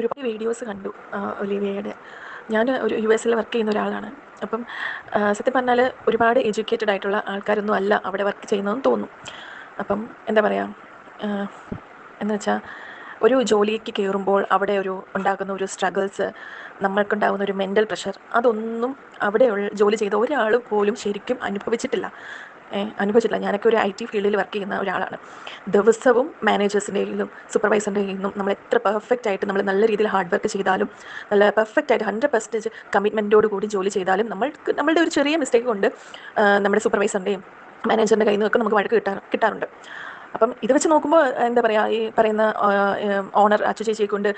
ഒരുപാട് വീഡിയോസ് കണ്ടു ഒലിവിയയുടെ. ഞാൻ ഒരു യു എസിൽ വർക്ക് ചെയ്യുന്ന ഒരാളാണ്. അപ്പം സത്യം പറഞ്ഞാൽ ഒരുപാട് എഡ്യൂക്കേറ്റഡ് ആയിട്ടുള്ള ആൾക്കാരൊന്നും അല്ല അവിടെ വർക്ക് ചെയ്യുന്നതെന്ന് തോന്നും അപ്പം എന്താ പറയുക എന്ന് വെച്ചാൽ ഒരു ജോലിക്ക് കയറുമ്പോൾ അവിടെ ഒരു ഉണ്ടാകുന്ന ഒരു സ്ട്രഗിൾസ് നമ്മൾക്കുണ്ടാകുന്ന ഒരു മെന്റൽ പ്രഷർ അതൊന്നും അവിടെ ജോലി ചെയ്ത ഒരാൾ പോലും ശരിക്കും അനുഭവിച്ചിട്ടില്ല. അനുഭവിച്ചിട്ടില്ല. ഞാനൊക്കെ ഒരു ഐ ടി ഫീൽഡിൽ വർക്ക് ചെയ്യുന്ന ഒരാളാണ്. ദിവസവും മാനേജേഴ്സിന്റെ കയ്യിലും സൂപ്പർവൈസറിന്റെ നമ്മൾ എത്ര പെർഫെക്റ്റ് ആയിട്ട് നമ്മൾ നല്ല രീതിയിൽ ഹാർഡ് വർക്ക് ചെയ്താലും നല്ല പെർഫെക്റ്റ് ആയിട്ട് ഹൺഡ്രഡ് പെർസെന്റേജ് കമ്മിറ്റ്മെന്റോട് കൂടി ജോലി ചെയ്താലും നമ്മൾക്ക് നമ്മളുടെ ഒരു ചെറിയ മിസ്റ്റേക്ക് കൊണ്ട് നമ്മുടെ സൂപ്പർവൈസറിന്റെയും മാനേജറിന്റെ കയ്യിൽ നിന്നൊക്കെ നമുക്ക് വഴക്ക് കിട്ടാ കിട്ടാറുണ്ട്. അപ്പം ഇത് വെച്ച് നോക്കുമ്പോൾ എന്താ പറയുക ഈ പറയുന്ന ഓണർ അച്ചു ചേച്ചിയെ കൊണ്ട്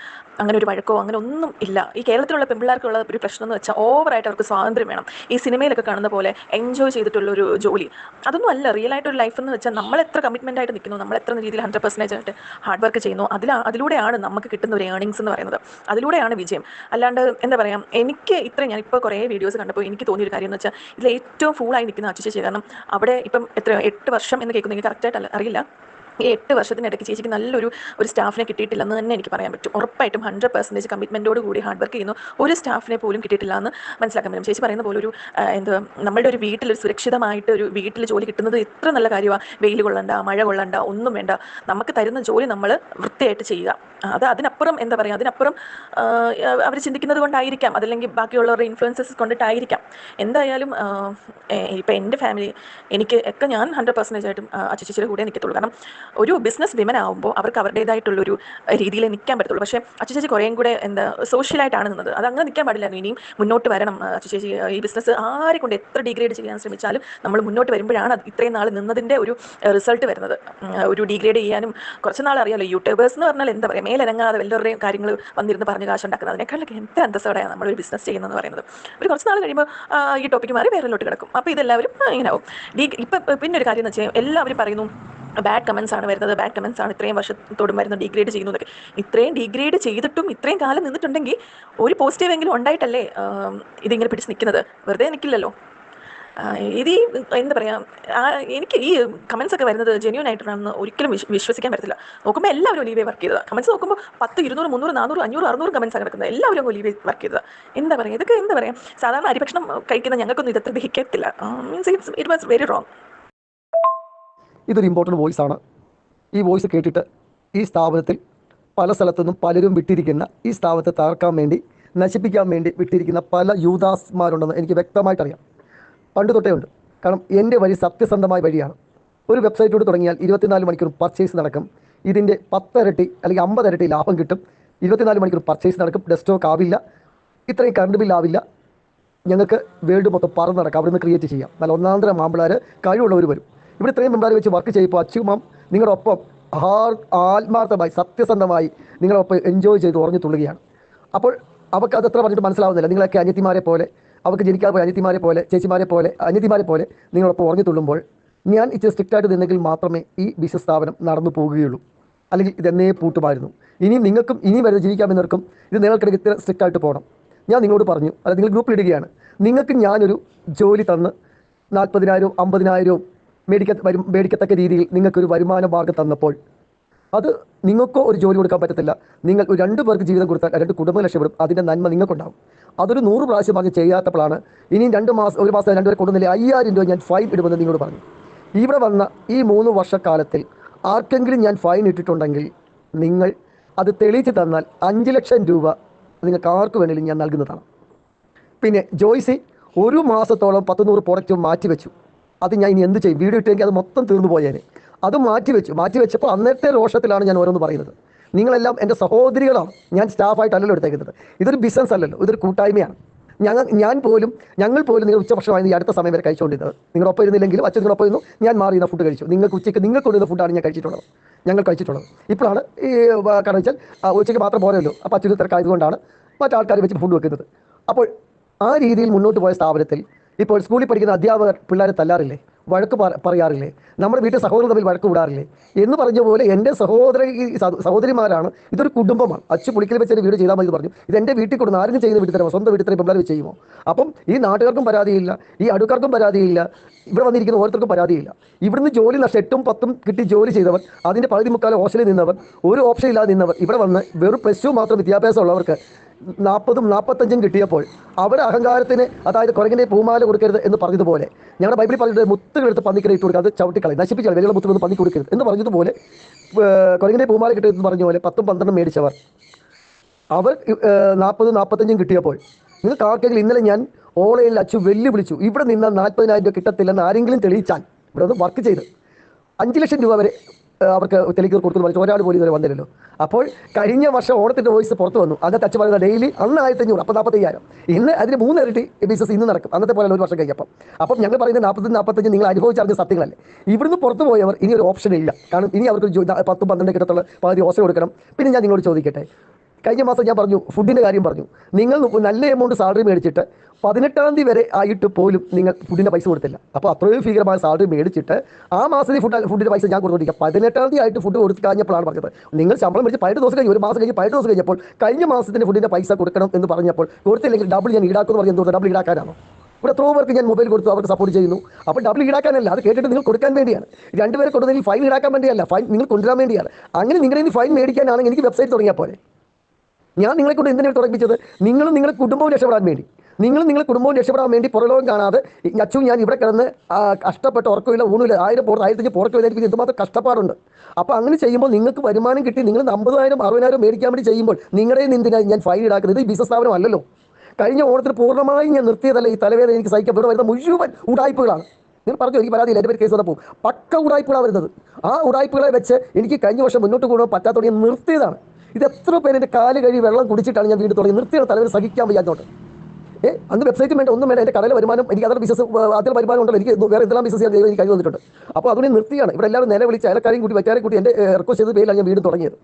അങ്ങനെ ഒരു വഴക്കോ അങ്ങനെ ഒന്നും ഇല്ല. ഈ കേരളത്തിലുള്ള പെൺപിള്ളേർക്കുള്ള ഒരു പ്രശ്നം എന്ന് വെച്ചാൽ ഓവറായിട്ട് അവർക്ക് സ്വാതന്ത്ര്യം വേണം. ഈ സിനിമയിലൊക്കെ കാണുന്ന പോലെ എൻജോയ് ചെയ്തിട്ടുള്ള ഒരു ജോലി. അതൊന്നും അല്ല റിയൽ ആയിട്ടൊരു ലൈഫ് എന്ന് വെച്ചാൽ നമ്മൾ എത്ര കമ്മിറ്റ്മെന്റ് ആയിട്ട് നിൽക്കുന്നു നമ്മൾ എത്ര രീതിയിൽ ഹൺഡ്രഡ് പെർസെന്റേജ് ആയിട്ട് ഹാർഡ് വർക്ക് ചെയ്യുന്നു അതിൽ അതിലൂടെയാണ് നമുക്ക് കിട്ടുന്ന ഒരു ഏണിങ്സ് എന്ന് പറയുന്നത്. അതിലൂടെയാണ് വിജയം. അല്ലാണ്ട് എന്താ പറയുക എനിക്ക് ഇത്ര ഞാൻ ഇപ്പോൾ കുറേ വീഡിയോസ് കണ്ടപ്പോൾ എനിക്ക് തോന്നിയൊരു കാര്യം എന്ന് വെച്ചാൽ ഇതിൽ ഏറ്റവും ഫൂളായി നിൽക്കുന്ന അച്ചു ചേച്ചി കാരണം അവിടെ ഇപ്പം എത്ര എട്ട് വർഷം എന്ന് കേൾക്കുന്നെങ്കിൽ കറക്റ്റായിട്ട് അറിയില്ല. ഈ എട്ട് വർഷത്തിനിടയ്ക്ക് ചേച്ചിക്ക് നല്ലൊരു ഒരു സ്റ്റാഫിനെ കിട്ടിയിട്ടില്ല എന്ന് തന്നെ എനിക്ക് പറയാൻ പറ്റും. ഉറപ്പായിട്ടും ഹൺഡ്രഡ് പെർസെന്റേജ് കമ്മിറ്റ്മെന്റോട് കൂടി ഹാർഡ് വർക്ക് ചെയ്യുന്നു. ഒരു സ്റ്റാഫിനെ പോലും കിട്ടിയിട്ടില്ല എന്ന് മനസ്സിലാക്കാൻ പറ്റും. ചേച്ചി പറയുന്ന പോലെ ഒരു എന്ത് നമ്മളുടെ ഒരു വീട്ടിൽ ഒരു സുരക്ഷിതമായിട്ട് ഒരു വീട്ടിൽ ജോലി കിട്ടുന്നത് എത്ര നല്ല കാര്യമാണ് വെയിൽ കൊള്ളണ്ട മഴ കൊള്ളണ്ട ഒന്നും വേണ്ട. നമുക്ക് തരുന്ന ജോലി നമ്മൾ വൃത്തിയായിട്ട് ചെയ്യുക. അത് അതിനപ്പുറം എന്താ പറയുക അതിനപ്പുറം അവർ ചിന്തിക്കുന്നത് കൊണ്ടായിരിക്കാം. അതല്ലെങ്കിൽ ബാക്കിയുള്ളവരുടെ ഇൻഫ്ലുവൻസസ് കൊണ്ടിട്ടായിരിക്കാം. എന്തായാലും ഇപ്പം എന്റെ ഫാമിലി എനിക്ക് ഒക്കെ ഞാൻ ഹൺഡ്രഡ് പെർസെന്റേജ് ആയിട്ടും അച്ചുചേച്ചിയുടെ കൂടെ നിൽക്കത്തുള്ളൂ കാരണം ഒരു ബിസിനസ് വിമൻ ആകുമ്പോൾ അവർക്ക് അവരുടേതായിട്ടുള്ളൊരു രീതിയിൽ നിൽക്കാൻ പറ്റത്തുള്ളൂ. പക്ഷേ അച്ചുചേച്ചി കുറേയും കൂടെ എന്താ സോഷ്യലായിട്ടാണ് നിന്നത്. അത് അങ്ങനെ നിൽക്കാൻ പാടില്ലായിരുന്നു. ഇനിയും മുന്നോട്ട് വരണം അച്ചുചേച്ചി ഈ ബിസിനസ് ആരെ കൊണ്ട് എത്ര ഡിഗ്രേഡ് ചെയ്യാൻ ശ്രമിച്ചാലും നമ്മൾ മുന്നോട്ട് വരുമ്പോഴാണ് ഇത്രയും നാൾ നിന്നതിന്റെ ഒരു റിസൾട്ട് വരുന്നത്. ഒരു ഡിഗ്രേഡ് ചെയ്യാനും കുറച്ച് നാൾ അറിയാമല്ലോ യൂട്യൂബേഴ്സ് എന്ന് പറഞ്ഞാൽ എന്താ പറയുക മേലിറങ്ങാതെ വല്ലവരുടെയും കാര്യങ്ങൾ വന്നിരുന്ന് പറഞ്ഞ് കാശ് ഉണ്ടാക്കുന്നത് അതിനേക്കാളൊക്കെ എന്ത് അന്തസ്സോടെയാണ് നമ്മളൊരു ബിസിനസ് ചെയ്യുന്നതെന്ന് പറയുന്നത്. ഒരു കുറച്ച് നാൾ കഴിയുമ്പോൾ ഈ ടോപ്പിക്ക് മാറി വേറെല്ലോട്ട് കിടക്കും. അപ്പോൾ ഇതെല്ലാവരും ഇങ്ങനെ ആവും. ഡി ഇപ്പം പിന്നെ ഒരു കാര്യം എന്ന് വെച്ചാൽ എല്ലാവരും പറയുന്നു ബാഡ് കമൻസ് ആണ് വരുന്നത്. ബാഡ് കമൻസ് ആണ് ഇത്രയും വർഷത്തോടും വരുന്നത്. ഡിഗ്രേഡ് ചെയ്യുന്നതൊക്കെ. ഇത്രയും ഡിഗ്രേഡ് ചെയ്തിട്ടും ഇത്രയും കാലം നിന്നിട്ടുണ്ടെങ്കിൽ ഒരു പോസിറ്റീവ് എങ്കിലും ഉണ്ടായിട്ടല്ലേ ഇതിങ്ങനെ പിടിച്ച് നിൽക്കുന്നത്? വെറുതെ നിൽക്കില്ലല്ലോ. ഇത് ഈ എന്താ പറയുക എനിക്ക് ഈ കമൻസ് ഒക്കെ വരുന്നത് ജെന്യൂൻ ആയിട്ടാണെന്ന് ഒരിക്കലും വിശ്വ- വിശ്വസിക്കാൻ പറ്റത്തില്ല. നോക്കുമ്പോൾ എല്ലാവരും ഒലീവേ വർക്ക് ചെയ്തത്. കമൻസ് നോക്കുമ്പോൾ പത്ത് ഇരുന്നൂറ് മുന്നൂറ് നാനൂറ് അഞ്ഞൂറ് അറുന്നൂറ് കമൻസ് ആണ് കിടക്കുന്നത്. എല്ലാവരും ഒലീവേ വർക്ക് ചെയ്തത്. എന്താ പറയുക ഇതൊക്കെ എന്താ പറയുക സാധാരണ അരിഭക്ഷണം കഴിക്കുന്ന ഞങ്ങൾക്കൊന്നും ഇതത്ര ദഹിക്കത്തില്ല. Means it's it was very wrong ഇതൊരു ഇമ്പോർട്ടന്റ് വോയിസ് ആണ്. ഈ വോയിസ് കേട്ടിട്ട് ഈ സ്ഥാപനത്തിൽ പല സ്ഥലത്തുനിന്നും പലരും വിട്ടിരിക്കുന്ന ഈ സ്ഥാപനത്തെ തകർക്കാൻ വേണ്ടി നശിപ്പിക്കാൻ വേണ്ടി വിട്ടിരിക്കുന്ന പല യൂദാസ്മാരുണ്ടെന്ന് എനിക്ക് വ്യക്തമായിട്ടറിയാം പണ്ട് തൊട്ടേ ഉണ്ട്. കാരണം എന്റെ വഴി സത്യസന്ധമായ വഴിയാണ്. ഒരു വെബ്സൈറ്റിലൂടെ തുടങ്ങിയാൽ ഇരുപത്തിനാല് മണിക്കൂർ പർച്ചേസ് നടക്കും. ഇതിന്റെ പത്തരട്ടി അല്ലെങ്കിൽ അമ്പതരട്ടി ലാഭം കിട്ടും. ഇരുപത്തിനാല് മണിക്കൂർ പർച്ചേസ് നടക്കും. ഡെസ്റ്റോക്ക് ആവില്ല. ഇത്രയും കറണ്ട് ബില്ലാവില്ല ഞങ്ങൾക്ക് വേൾഡ് മൊത്തം പറന്ന് നടക്കാം. അവിടെ നിന്ന് ക്രിയേറ്റ് ചെയ്യാം. നല്ല ഒന്നാന്തര മാമ്പിളാർ കഴിവുള്ളവർ വരും. ഇവിടെ ഇത്രയും മെമ്പാർ വെച്ച് വർക്ക് ചെയ്യുമ്പോൾ അച്ചുമാം നിങ്ങളുടെ ഒപ്പം ആത്മാർത്ഥമായി സത്യസന്ധമായി നിങ്ങളൊപ്പം എൻജോയ് ചെയ്ത് ഉറഞ്ഞു തുള്ളുകയാണ്. അപ്പോൾ അവർക്ക് അത് എത്ര പറഞ്ഞിട്ട് മനസ്സിലാവുന്നില്ല. നിങ്ങളൊക്കെ അനിയത്തിമാരെ പോലെ അവർക്ക് ജനിക്കാതെ പോയ അനിയത്തിമാരെ പോലെ ചേച്ചിമാരെ പോലെ അനിയത്തിമാരെ പോലെ നിങ്ങളൊപ്പം ഉറഞ്ഞു തുള്ളുമ്പോൾ ഞാൻ ഇച്ചിരി സ്ട്രിക്റ്റ് ആയിട്ട് നിന്നെങ്കിൽ മാത്രമേ ഈ ബിസിനസ് സ്ഥാപനം നടന്നു പോവുകയുള്ളൂ അല്ലെങ്കിൽ ഇതെന്നേ പൂട്ടുമായിരുന്നു. ഇനിയും നിങ്ങൾക്കും ഇനിയും വരെ ജീവിക്കാമെന്നവർക്കും ഇത് നിങ്ങൾക്കിടയ്ക്ക് ഇത്ര സ്ട്രിക്റ്റ് ആയിട്ട് പോകണം. ഞാൻ നിങ്ങളോട് പറഞ്ഞു അത് നിങ്ങൾ ഗ്രൂപ്പിലിടുകയാണ് നിങ്ങൾക്ക് ഞാനൊരു ജോലി തന്ന് നാൽപ്പതിനായിരവും അമ്പതിനായിരവും മേടിക്ക മേടിക്കത്തക്ക രീതിയിൽ നിങ്ങൾക്കൊരു വരുമാന മാർഗം തന്നപ്പോൾ അത് നിങ്ങൾക്കോ ഒരു ജോലി കൊടുക്കാൻ പറ്റത്തില്ല. നിങ്ങൾ ഒരു രണ്ട് പേർക്ക് ജീവിതം കൊടുത്താൽ രണ്ട് കുടുംബം രക്ഷപ്പെടും അതിന്റെ നന്മ നിങ്ങൾക്കുണ്ടാവും. അതൊരു നൂറ് പ്രാവശ്യം പറഞ്ഞ് ചെയ്യാത്തപ്പോഴാണ് ഇനിയും രണ്ട് മാസം ഒരു മാസം രണ്ടുപേരെ കൊടുക്കുന്നില്ല അയ്യായിരം രൂപ ഞാൻ ഫൈൻ ഇടുമെന്ന് നിങ്ങളോട് പറഞ്ഞു. ഇവിടെ വന്ന ഈ മൂന്ന് വർഷക്കാലത്തിൽ ആർക്കെങ്കിലും ഞാൻ ഫൈൻ ഇട്ടിട്ടുണ്ടെങ്കിൽ നിങ്ങൾ അത് തെളിയിച്ച് തന്നാൽ അഞ്ച് ലക്ഷം രൂപ നിങ്ങൾക്ക് ആർക്ക് വേണമെങ്കിലും ഞാൻ നൽകുന്നതാണ്. പിന്നെ ജോയ്സി ഒരു മാസത്തോളം പത്തുനൂറ് പ്രോഡക്റ്റ് പ്രൊഡക്റ്റ് മാറ്റി വെച്ചു അത് ഞാൻ ഇനി എന്ത് ചെയ്യും? വീഡിയോ ഇട്ടെങ്കിൽ അത് മൊത്തം തീർന്നു പോയേനെ. അത് മാറ്റി വെച്ചു. മാറ്റി വെച്ചപ്പോൾ അന്നത്തെ രോഷത്തിലാണ് ഞാൻ ഓരോന്ന് പറയുന്നത്. നിങ്ങളെല്ലാം എന്റെ സഹോദരികളാണ്. ഞാൻ സ്റ്റാഫായിട്ടല്ലല്ലോ എടുത്തേക്കുന്നത്. ഇതൊരു ബിസിനസ് അല്ലല്ലോ. ഇതൊരു കൂട്ടായ്മയാണ്. ഞങ്ങൾ ഞാൻ പോലും ഞങ്ങൾ പോലും നിങ്ങൾ ഉച്ചഭക്ഷണമായി ഈ അടുത്ത സമയം വരെ കഴിച്ചുകൊണ്ടിരുന്നത് നിങ്ങളൊപ്പം ഇരുന്നില്ലെങ്കിലും അച്ഛൻ നിങ്ങളൊപ്പം ഇരുന്നു. ഞാൻ മാറി ഫുഡ് കഴിച്ചു. നിങ്ങൾക്ക് ഉച്ചയ്ക്ക് നിങ്ങൾ കൊണ്ടുവരുന്ന ഫുഡാണ് ഞാൻ കഴിച്ചിട്ടുള്ളത്. ഞങ്ങൾ കഴിച്ചിട്ടുള്ളത്. ഇപ്പോഴാണ് ഈ കാരണം വെച്ചാൽ ഉച്ചയ്ക്ക് മാത്രം പോരല്ലോ അപ്പോൾ അച്ഛന് തിരക്കായതുകൊണ്ടാണ് മറ്റാൾക്കാർ വെച്ച് ഫുഡ് വെക്കുന്നത്. അപ്പോൾ ആ രീതിയിൽ മുന്നോട്ട് പോയ സ്ഥാപനത്തിൽ ഇപ്പോൾ സ്കൂളിൽ പഠിക്കുന്ന അധ്യാപകർ പിള്ളേരെ തല്ലാറില്ലേ? വഴക്ക് പറ- പറയാറില്ലേ? നമ്മുടെ വീട്ടിൽ സഹോദരൻ തമ്മിൽ വഴക്ക് വിടാറില്ലേ എന്ന് പറഞ്ഞ പോലെ എന്റെ സഹോദര സഹോദരിമാരാണ് ഇതൊരു കുടുംബമാണ്. അച്ചു പുളിക്കൽ വെച്ച് എന്റെ വീട് ചെയ്താൽ മതി പറഞ്ഞു. ഇത് എന്റെ വീട്ടിൽ കൊടുക്കുന്ന ആരും ചെയ്യുന്ന വീട്ടിൽ തരുമോ സ്വന്തം വീട്ടിൽ പിള്ളേർ ചെയ്യുമോ? അപ്പം ഈ നാട്ടുകാർക്കും പരാതിയില്ല. ഈ അടുക്കാർക്കും പരാതിയില്ല. ഇവിടെ വന്നിരിക്കുന്ന ഓരോരുത്തർക്കും പരാതിയില്ല. ഇവിടുന്ന് ജോലി നഷ്ടം എട്ടും പത്തും കിട്ടി ജോലി ചെയ്തവർ അതിന്റെ പകുതി മുക്കാലം ഹോസ്റ്റലിൽ നിന്നവർ ഒരു ഓപ്ഷൻ ഇല്ലാതെ നിന്നവർ ഇവിടെ വന്ന് വെറും പ്ലസ് ടു മാത്രം വിദ്യാഭ്യാസം ഉള്ളവർക്ക് നാൽപ്പതും നാൽപ്പത്തഞ്ചും കിട്ടിയപ്പോൾ അവരുടെ അഹങ്കാരത്തിന് അതായത് കുരങ്ങിന്റെ പൂമാല കൊടുക്കരുത് എന്ന് പറഞ്ഞതുപോലെ ഞങ്ങളുടെ ബൈബിളിൽ പറഞ്ഞിട്ട് മുത്തുകളെടുത്ത് പന്നിക്കര ഇട്ട് കൊടുക്കുക അത് ചവിട്ടിക്കളി നശിപ്പിച്ചാൽ വിലകൾ മുത്തുകൊണ്ട് പന്നി കൊടുക്കരുത് എന്ന് പറഞ്ഞതുപോലെ കുരങ്ങിന്റെ പൂമാല കിട്ടിയെന്ന് പറഞ്ഞ പോലെ പത്തും പന്ത്രണ്ടും മേടിച്ചവർ. അവർ നാൽപ്പത് നാൽപ്പത്തഞ്ചും കിട്ടിയപ്പോൾ നിങ്ങൾക്ക് ആർക്കെങ്കിലും ഇന്നലെ ഞാൻ ഓളയിൽ അച്ചു വെല്ലുവിളിച്ചു. ഇവിടെ നിന്ന് നാൽപ്പതിനായിരം രൂപ കിട്ടത്തില്ലെന്ന് ആരെങ്കിലും തെളിയിച്ചാൽ ഇവിടെ വർക്ക് ചെയ്ത് അഞ്ച് ലക്ഷം രൂപ വരെ അവർക്ക് തെളിക്കൂർ കൊടുത്തു പറഞ്ഞു ഒരാൾ പോലും ഇതുവരെ വന്നില്ലല്ലോ. അപ്പോൾ കഴിഞ്ഞ വർഷം ഓണത്തിന്റെ വോയിസ് പുറത്തു വന്നു. അന്നത്തെ അച്ഛൻ പറയുന്നത് ഡെയിലി അന്ന് ആയിരത്തി അഞ്ഞൂറ് അപ്പോൾ നാൽപ്പത്തയ്യായിരം ഇന്ന് അതിന് മൂന്ന് ഇരട്ടി ബിസിനസ് ഇന്ന് നടക്കും. അന്നത്തെ പോലെ ഒരു വർഷം കഴിഞ്ഞപ്പം. അപ്പം ഞങ്ങൾ പറയുന്ന നാൽപ്പത്തി നാൽപ്പത്തഞ്ച് നിങ്ങൾ അനുഭവിച്ചറിഞ്ഞ സത്യങ്ങളല്ലേ. ഇവിടുന്ന് പുറത്ത് പോയവർ ഇനി ഒരു ഓപ്ഷൻ ഇല്ല. കാരണം ഇനി അവർക്ക് പത്തും പന്ത്രണ്ട് കിട്ടത്തുള്ള പകുതി ഓപ്ഷൻ കൊടുക്കണം. പിന്നെ ഞാൻ നിങ്ങളോട് ചോദിക്കട്ടെ. കഴിഞ്ഞ മാസം ഞാൻ പറഞ്ഞു ഫുഡിന്റെ കാര്യം പറഞ്ഞു. നിങ്ങൾ നല്ല എമൗണ്ട് സാലറി മേടിച്ചിട്ട് പതിനെട്ടാം തീയതി വരെ ആയിട്ട് പോലും നിങ്ങൾ ഫുഡിന്റെ പൈസ കൊടുത്തില്ല. അപ്പോൾ അത്രയും ഭീകരമായ സാലറി മേടിച്ചിട്ട് ആ മാസത്തിൽ ഫുഡ് ഫുഡിന്റെ പൈസ ഞാൻ കൊടുത്തോണ്ടിരിക്കുക പതിനെട്ടാം തീയതി ആയിട്ട് ഫുഡ് കൊടുത്ത് കഴിഞ്ഞപ്പോഴാണ് പറഞ്ഞത്. നിങ്ങൾ ശമ്പളം മേടിച്ച് പതിനെട്ട് ദിവസം കഴിഞ്ഞ് ഒരു മാസം കഴിഞ്ഞ് പതിനെട്ട് ദിവസം കഴിഞ്ഞപ്പോൾ കഴിഞ്ഞ മാസത്തിന്റെ ഫുഡിന്റെ പൈസ കൊടുക്കണം എന്ന് പറഞ്ഞപ്പോൾ കൊടുത്തില്ലെങ്കിൽ ഡബിൾ ഞാൻ ഈടാക്കുമെന്ന് പറഞ്ഞു എന്തുകൊണ്ട് ഡബിൾ ഈടാക്കാനാണോ? ഇവിടെ എത്രയോ പേർക്ക് ഞാൻ മൊബൈൽ കൊടുത്തു അവർക്ക് സപ്പോർട്ട് ചെയ്യുന്നു. അപ്പോൾ ഡബിൾ ഈടാക്കാനല്ല അത് കേട്ടിട്ട് നിങ്ങൾ കൊടുക്കാൻ വേണ്ടിയാണ്. രണ്ടുപേരെ കൊടുത്തെങ്കിൽ ഫൈൻ ഈടാക്കാൻ വേണ്ടിയല്ല ഫൈൻ നിങ്ങൾ കൊണ്ടുവരാൻ വേണ്ടിയാണ്. അങ്ങനെ നിങ്ങളുടെ ഫൈൻ മേടിക്കാനാണെങ്കിൽ എനിക്ക് വെബ്സൈറ്റ് തുടങ്ങിയാൽ പോലെ ഞാൻ നിങ്ങളെ കൊണ്ട് എന്തിനാണ് തുടങ്ങിച്ചത് നിങ്ങളും നിങ്ങളുടെ കുടുംബവും രക്ഷപ്പെടാൻ വേണ്ടി. നിങ്ങളും നിങ്ങളുടെ കുടുംബവും രക്ഷപ്പെടാൻ വേണ്ടി പുറലോകം കാണാതെ അച്ചു ഞാൻ ഇവിടെ കിടന്ന് കഷ്ടപ്പെട്ട് ഉറക്കമില്ല ഊണില്ല ആയിരം പുറത്ത് ആയിരത്തഞ്ച് പുറക്കില്ല എനിക്ക് എന്തുമാത്രം കഷ്ടപ്പാടുണ്ട്. അപ്പോൾ അങ്ങനെ ചെയ്യുമ്പോൾ നിങ്ങൾക്ക് വരുമാനം കിട്ടി നിങ്ങൾ അമ്പതിനായിരം അറുപതിനായിരം മേടിക്കാൻ വേണ്ടി ചെയ്യുമ്പോൾ നിങ്ങളുടെ എന്തിനാണ് ഞാൻ ഫൈൻ ഈടാക്കുന്നത് ഈ ബിസിനസ് സ്ഥാപനമല്ലല്ലോ കഴിഞ്ഞ ഓണത്തിന് പൂർണമായും ഞാൻ നിർത്തിയതല്ല ഈ തലവേദന എനിക്ക് സഹിക്കാൻ ഇവിടെ വരുന്ന മുഴുവൻ ഉടായ്പകളാണ്. നിങ്ങൾ പറഞ്ഞു എനിക്ക് പരാതിയില്ല എന്റെ പേര് കേസ് വന്നപ്പോൾ. പക്ക ഉടായ്പകളാണ് വരുന്നത്. ആ ഉടായ്പകളെ വെച്ച് എനിക്ക് കഴിഞ്ഞ വർഷം മുന്നോട്ട് കൊണ്ടുപോകാൻ പറ്റാത്തോടെ നിർത്തിയതാണ്. ഇത് എത്ര പേര് എന്റെ കാൽ കഴി വെള്ളം കുടിച്ചിട്ടാണ് ഞാൻ വീട് തുടങ്ങി നിർത്തിയാണ് തലവർ സഹിക്കാൻ വയ്യാത്തോട്ട് ഏ അന്ന് വെബ്സൈറ്റും വേണ്ട ഒന്നും വേണ്ട. എന്റെ കടയിലെ വരുമാനം എനിക്ക് അതിൽ ബിസിനസ് അതിൽ വരുമാനം ഉണ്ടല്ലോ. എനിക്ക് വേറെ എന്തെല്ലാം ബിസിനസ് ചെയ്യാൻ എനിക്ക് കഴിവ് വന്നിട്ടുണ്ട് അപ്പോൾ അതുകൊണ്ട് നിർത്തിയാണ്. ഇവിടെ എല്ലാവരും നില വിളിച്ച് അയലക്കാരെയും കൂടി വെക്കാരെ കൂടി എന്റെ റിക്വസ്റ്റ് ചെയ്ത് പേരിലാണ് ഞാൻ വീട് തുടങ്ങിയത്.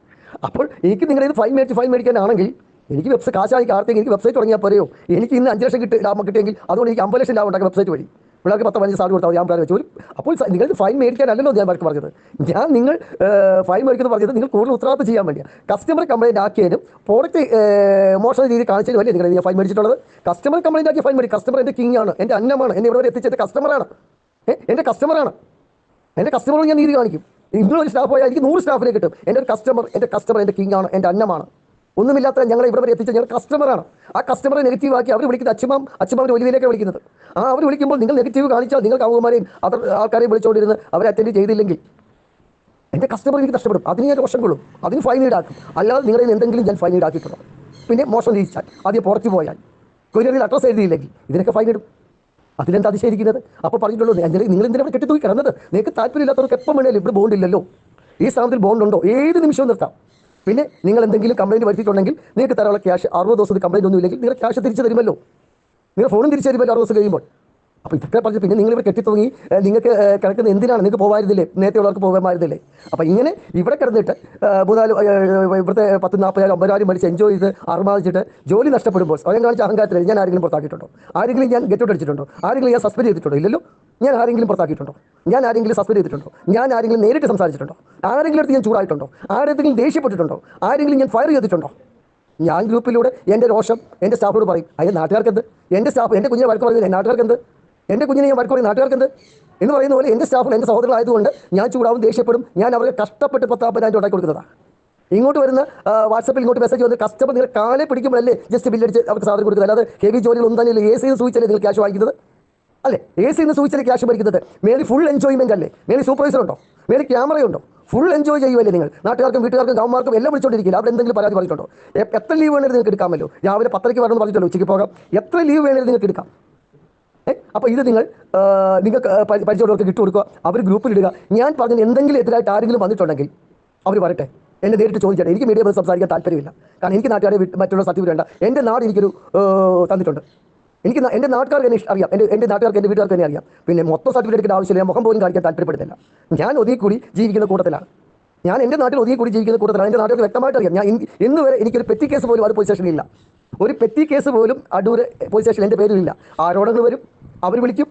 അപ്പോൾ എനിക്ക് നിങ്ങളുടെ ഇത് ഫൈൻ മേടിച്ച് ഫൈൻ മേടിക്കാനാണെങ്കിൽ എനിക്ക് വെബ്സൈറ്റ് കാശായി കാർത്തേക്ക് എനിക്ക് വെബ്സൈറ്റ് തുടങ്ങിയാൽ പോരെയോ? എനിക്ക് ഇന്ന് അഞ്ച് ലക്ഷം കിട്ടി ലാഭം കിട്ടിയെങ്കിൽ അതുകൊണ്ട് എനിക്ക് അമ്പത് ലക്ഷം ലാഭം ഉണ്ടാക്കാം വെബ്സൈറ്റ് വഴി. പിള്ളേർക്ക് പത്ത് പതിനഞ്ച് സാധനം കൊടുത്താൽ ഞാൻ പിള്ളേർ വെച്ചു. അപ്പോൾ നിങ്ങൾ ഫൈൻ മേടിക്കാനല്ലോ ഞാൻ വർക്ക് പറഞ്ഞത്. ഞാൻ നിങ്ങൾ ഫൈൻ മേടിക്കുന്നത് പറഞ്ഞത് നിങ്ങൾ കൂടുതൽ ഉത്തരവാദിത്തം ചെയ്യാൻ വേണ്ടിയാണ് കസ്റ്റമർ കംപ്ലൈന്റ് ആക്കിയതിനും പ്രോഡക്റ്റ് മോശം രീതി കാണിച്ചതിനും വലിയ നിങ്ങൾ ഫൈൻ മേടിച്ചിട്ടുള്ളത്. കസ്റ്റമർ കംപ്ലൈന്റ് ആക്കിയ ഫൈൻ മേടിക്കും. കസ്റ്റമർ എന്റെ കിങ് ആണ്. എന്റെ അന്നമാണ്. എന്നെ ഇവിടെ വരെ എത്തിച്ചത് കസ്റ്റമറാണ് എന്റെ കസ്റ്റമറാണ് എന്റെ കസ്റ്റമറോട് ഞാൻ നീതി കാണിക്കും. നിങ്ങളൊരു സ്റ്റാഫ് പോയാൽ എനിക്ക് നൂറ് സ്റ്റാഫിനെ കിട്ടും. എന്റെ ഒരു കസ്റ്റമർ എന്റെ കസ്റ്റമർ എന്റെ കിങ് ആണ്. എന്റെ അന്നമാണ്. ഒന്നുമില്ലാത്ത ഞങ്ങളെ ഇവിടെ വരെ എത്തിച്ച ഞങ്ങൾ കസ്റ്റമറാണ് ആ കസ്റ്റമറെ നെഗറ്റീവ് ആക്കി അവർ വിളിക്കുന്നത് അച്ഛമാം അച്ഛമാവിന്റെ ഒലിവിലേക്ക് വിളിക്കുന്നത്. ആ അവർ വിളിക്കുമ്പോൾ നിങ്ങൾ നെഗറ്റീവ് കാണിച്ചാൽ നിങ്ങൾ കൗകുമാരെയും അതർ ആൾക്കാരെയും വിളിച്ചുകൊണ്ടിരുന്ന് അവരെ അറ്റൻഡ് ചെയ്തില്ലെങ്കിൽ എന്റെ കസ്റ്റമർ എനിക്ക് നഷ്ടപ്പെടും. അതിന് ഞാൻ ദോഷം കൊള്ളും. അതിന് ഫൈൻ ഈടാക്കും അല്ലാതെ നിങ്ങളിൽ എന്തെങ്കിലും ഞാൻ ഫൈൻ ഈടാക്കിയിട്ടുണ്ടോ പിന്നെ മോശം തിരിച്ചാൽ ആദ്യം പുറത്തു പോയാൽ. കൊരിയറിൽ അഡ്രസ്സ് എഴുതിയില്ലെങ്കിൽ ഇതിനൊക്കെ ഫൈൻ ഇടും. അതിലെന്താ അതിശയിക്കുന്നത് അപ്പോൾ പറഞ്ഞിട്ടുള്ളൂ നിങ്ങൾ കെട്ടി കെട്ടിത്തൂക്കി കിടന്നത്? നിങ്ങൾക്ക് താല്പര്യമില്ലാത്തവർക്ക് എപ്പം വേണേലും ഇവിടെ ബോണ്ടില്ലല്ലോ ഈ സ്ഥാനത്തിൽ ബോണ്ടുണ്ടോ ഏത് നിമിഷവും നിർത്താം. പിന്നെ നിങ്ങൾ എന്തെങ്കിലും കംപ്ലൈന്റ് വരുത്തിയിട്ടുണ്ടെങ്കിൽ നിങ്ങൾക്ക് തരാനുള്ള ക്യാഷ് അറുപത് ദിവസത്തിൽ കംപ്ലൈന്റ് ഒന്നും ഇല്ലെങ്കിൽ നിങ്ങൾ ക്യാഷ് തിരിച്ചു തരുമല്ലോ. നിങ്ങൾ ഫോണും തിരിച്ചു തരുമല്ലോ അറുപത് ദിവസം കഴിയുമ്പോൾ. അപ്പോൾ ഇതൊക്കെ പറഞ്ഞ് പിന്നെ നിങ്ങൾ ഇവിടെ കെട്ടിത്തുടങ്ങി തുടങ്ങി നിങ്ങൾക്ക് കിടക്കുന്ന എന്തിനാണ്? നിങ്ങൾക്ക് പോകാമായിരുന്നില്ലേ നേരത്തെ ഉള്ളവർക്ക് പോകാമായിരുന്നില്ലേ അപ്പോൾ ഇങ്ങനെ ഇവിടെ കിടന്നിട്ട് മൂന്നാൽ ഇവിടുത്തെ പത്ത് നാൽപ്പതിനായിരം ഒമ്പതിനായിരം മരിച്ച് എൻജോയ് ചെയ്ത് അർമാദിച്ചിട്ട് ജോലി നഷ്ടപ്പെടുമ്പോൾ സ്വയം കാണിച്ച അഹങ്കാരത്തിൽ ഞാൻ ആരെങ്കിലും പുറത്താക്കിയിട്ടുണ്ടോ? ആരെങ്കിലും ഞാൻ ഗെറ്റ് ഔട്ട് അടിച്ചിട്ടുണ്ടോ? ആരെങ്കിലും ഞാൻ സസ്പെൻഡ് ചെയ്തിട്ടുണ്ടോ? ഇല്ലല്ലോ. ഞാൻ ആരെങ്കിലും പുറത്താക്കിയിട്ടുണ്ടോ? ഞാൻ ആരെങ്കിലും സസ്പെൻഡ് ചെയ്തിട്ടുണ്ടോ? ഞാൻ ആരെങ്കിലും നേരിട്ട് സംസാരിച്ചിട്ടുണ്ടോ? ആരെങ്കിലും അടുത്ത് ഞാൻ ചൂടായിട്ടുണ്ടോ? ആരെങ്കിലും ദേഷ്യപ്പെട്ടിട്ടുണ്ടോ? ആരെങ്കിലും ഞാൻ ഫയർ ചെയ്തിട്ടുണ്ടോ? ഞാൻ ഗ്രൂപ്പിലൂടെ എന്റെ രോഷം എന്റെ സ്റ്റാഫോട് പറയും അതിന്റെ നാട്ടുകാർക്ക് എന്ത് എന്റെ സ്റ്റാഫ് എന്റെ കുഞ്ഞിനെ വഴക്ക് പറയുന്നത് നാട്ടുകാർക്ക് എന്ത് എന്റെ കുഞ്ഞിനെ ഞാൻ വഴക്ക് പറയും നാട്ടുകാർക്ക് എന്ത് എന്ന് പറയുന്ന പോലെ എന്റെ സ്റ്റാഫും എന്റെ സഹോദരങ്ങളായതുകൊണ്ട് ഞാൻ ചൂടാവും ദേഷ്യപ്പെടും. ഞാൻ അവരെ കഷ്ടപ്പെട്ട് പത്താപ്പതിനായിരം ഉണ്ടാക്കി കൊടുക്കുന്നതാണ്. ഇങ്ങോട്ട് വരുന്ന വാട്സപ്പിൽ ഇങ്ങോട്ട് മെസ്സേജ് വന്ന് കസ്റ്റമർ നിങ്ങൾ കാലെ പിടിക്കുമ്പോഴല്ലേ ജസ്റ്റ് ബില്ലടിച്ച് അവർക്ക് സാധനം കൊടുക്കുന്നത്? അല്ലാതെ ഹെവി ജോലികൾ ഒന്നും തന്നെ എ സി സൂചിച്ചല്ലേ നിങ്ങൾ ക്യാഷ് വാങ്ങിക്കുന്നത്? അല്ലേ? എ സി എന്ന് സൂചിച്ചല്ലേ ക്യാഷ് ഭരിക്കുന്നത്? മേലി ഫുൾ എൻജോയ്മെന്റ് അല്ലേ? മേലി സൂപ്പർവൈസർ ഉണ്ടോ? മേലി ക്യാമറ ഉണ്ടോ? ഫുൾ എൻജോയ് ചെയ്യുമല്ലേ നിങ്ങൾ? നാട്ടുകാർക്കും വീട്ടുകാർക്കും ഗവൺമാർക്കും എല്ലാം വിളിച്ചോണ്ടിരിക്കില്ല? അവിടെ എന്തെങ്കിലും പരാതി പറഞ്ഞിട്ടുണ്ടോ? എത്ര ലീവ് വേണമെങ്കിൽ നിങ്ങൾക്ക് എടുക്കാമല്ലോ? രാവിലെ പത്തരയ്ക്ക് വരണമെന്ന് പറഞ്ഞിട്ടുള്ളൂ ഉച്ചയ്ക്ക് പോകാം. എത്ര ലീവ് വേണമെങ്കിലും നിങ്ങൾക്ക് എടുക്കാം? അപ്പോൾ ഇത് നിങ്ങൾ നിങ്ങൾക്ക് പരിചയമുള്ളവർക്ക് കിട്ടു കൊടുക്കുക. അവർ ഗ്രൂപ്പിൽ ഇടുക. ഞാൻ പറഞ്ഞ എന്തെങ്കിലും എതിരായിട്ട് ആരെങ്കിലും വന്നിട്ടുണ്ടെങ്കിൽ അവർ വരട്ടെ. എന്നെ നേരിട്ട് ചോദിച്ചാൽ എനിക്ക് മീഡിയ സംസാരിക്കാൻ താല്പര്യമില്ല. കാരണം എനിക്ക് നാട്ടുകാരെ മറ്റുള്ള സർട്ടിഫിക്കറ്റ് വേണ്ട. എന്റെ നാട് എനിക്കൊരു തന്നിട്ടുണ്ട്. എനിക്ക് എന്റെ നാട്ടുകാർക്ക് തന്നെ അറിയാം. എന്റെ എന്റെ നാട്ടുകാർക്ക് എന്റെ വീട്ടുകാർക്ക് തന്നെ അറിയാം. പിന്നെ മൊത്തം സർട്ടിഫിക്കറ്റ് എടുക്കേണ്ട ആവശ്യമില്ല. മുഖം പോലും കാണിക്കാൻ താല്പര്യപ്പെടുന്നില്ല. ഞാൻ ഒതുങ്ങി കൂടി ജീവിക്കുന്ന കൂട്ടത്തിലാണ്. ഞാൻ എന്റെ നാട്ടിൽ ഒതുങ്ങി കൂടി ജീവിക്കുന്ന കൂട്ടത്തിലാണ്. എന്റെ നാട്ടുകാർക്ക് വ്യക്തമായിട്ട് അറിയാം. ഞാൻ ഇന്ന് വരെ എനിക്കൊരു പെറ്റി കേസ് പോലും അത് പോലീസ് സ്റ്റേഷനിലില്ല ഒരു പെറ്റി കേസ് പോലും അടൂർ പോലീസ് സ്റ്റേഷനിൽ എന്റെ പേരിലില്ല. ആരോടങ്ങൾ വരും. അവർ വിളിക്കും.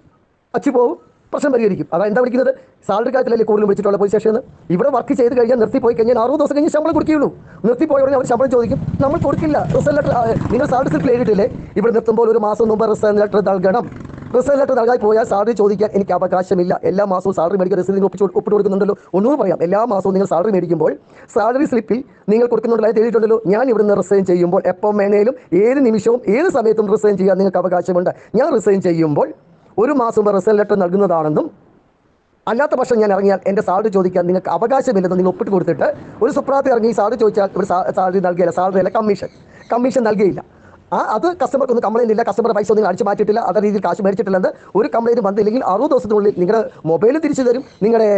അച്ചു പോവും. പ്രശ്നം പരിഹരിക്കും. അതാ എന്താ വിളിക്കുന്നത്? സാലറി കാര്യത്തിലല്ലേ കൂടുതൽ വിളിച്ചിട്ടുള്ള പോലീസ് സ്റ്റേഷനിൽ ഇവിടെ വർക്ക് ചെയ്ത് കഴിഞ്ഞാൽ നിർത്തി പോയി കഴിഞ്ഞാൽ അറുപത് ദിവസം കഴിഞ്ഞ് ശമ്പളം കൊടുക്കുകയുള്ളൂ. നിർത്തി പോയ ഉടനെ അവർ ശമ്പളം ചോദിക്കും. നമ്മൾ കൊടുക്കില്ല. റിസൾട്ട് ലെറ്റർ നിങ്ങൾ സാലറി സ്ലിപ്പ് എഴുതിയിട്ടില്ലേ? ഇവിടെ നിർത്തുമ്പോൾ ഒരു മാസം മുമ്പ് റിസൾട്ട് ലെറ്റർ നൽകണം. റിസൾട്ട് ലെറ്റർ നൽകാൻ പോയാൽ സാലറി ചോദിക്കാൻ എനിക്ക് അവകാശമില്ല. എല്ലാ മാസവും സാലറി മേടിക്കുക റിസൾട്ട് നിങ്ങൾ ഒപ്പിച്ച് ഒപ്പിട്ട് കൊടുക്കുന്നുണ്ടല്ലോ. ഒന്നും പറയാം. എല്ലാ മാസവും നിങ്ങൾ സാലറി മേടിക്കുമ്പോൾ സാലറി സ്ലിപ്പിൽ നിങ്ങൾ കൊടുക്കുന്നുണ്ടല്ലോ എഴുതിയിട്ടുണ്ടല്ലോ. ഞാൻ ഇവിടുന്ന് റിസൈൻ ചെയ്യുമ്പോൾ എപ്പം വേണേലും ഏത് നിമിഷവും ഏത് സമയത്തും റിസൈൻ ചെയ്യാൻ നിങ്ങൾക്ക് അവകാശമുണ്ട്. ഞാൻ റിസൈൻ ചെയ്യുമ്പോൾ ഒരു മാസം റിസൾട്ട് ലെറ്റർ നൽകുന്നതാണെന്നും അല്ലാത്ത പക്ഷം ഞാൻ ഇറങ്ങിയാൽ എന്റെ സാലറി ചോദിക്കാൻ നിങ്ങൾക്ക് അവകാശമില്ലെന്ന് നിങ്ങൾ ഒപ്പിട്ട് കൊടുത്തിട്ട് ഒരു സുപ്രാത്തി ഇറങ്ങി സാലറി ചോദിച്ചാൽ ഒരു സാലറി നൽകിയില്ല സാലറി അല്ല കമ്മീഷൻ കമ്മീഷൻ നൽകിയില്ല. ആ അത് കസ്റ്റമർക്ക് ഒന്നും കംപ്ലൈന്റ് ഇല്ല. കസ്റ്റമർ പൈസ ഒന്നും അടിച്ചു മാറ്റിയിട്ടില്ല. അതേ രീതിയിൽ കാശ് മേടിച്ചിട്ടില്ലെന്ന് ഒരു കംപ്ലൈന്റ് വന്നില്ലെങ്കിൽ അറുപത് ദിവസത്തിനുള്ളിൽ നിങ്ങളുടെ മൊബൈൽ തിരിച്ചു തരും. നിങ്ങളുടെ